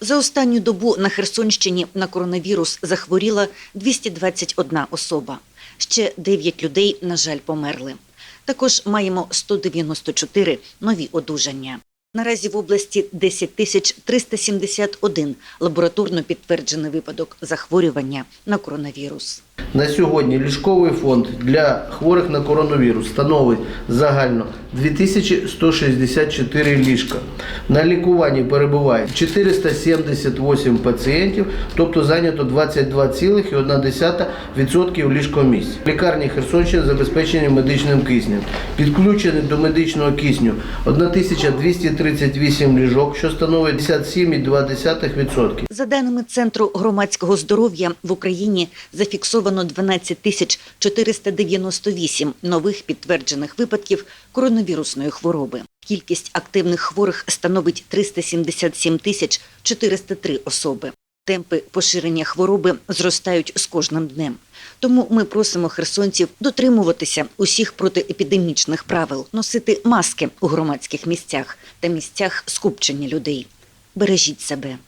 За останню добу на Херсонщині на коронавірус захворіла 221 особа. Ще 9 людей, на жаль, померли. Також маємо 194 нові одужання. Наразі в області 10 тисяч 371 лабораторно підтверджений випадок захворювання на коронавірус. На сьогодні ліжковий фонд для хворих на коронавірус становить загально 2164 ліжка. На лікуванні перебуває 478 пацієнтів, тобто зайнято 22,1% ліжкомісць. Лікарні Херсонщини забезпечені медичним киснем. Підключені до медичного кисню 1238 ліжок, що становить 57,2%. За даними Центру громадського здоров'я в Україні зафіксовано 12 тисяч 498 нових підтверджених випадків коронавірусної хвороби. Кількість активних хворих становить 377 тисяч 403 особи. Темпи поширення хвороби зростають з кожним днем. Тому ми просимо херсонців дотримуватися усіх протиепідемічних правил, носити маски у громадських місцях та місцях скупчення людей. Бережіть себе.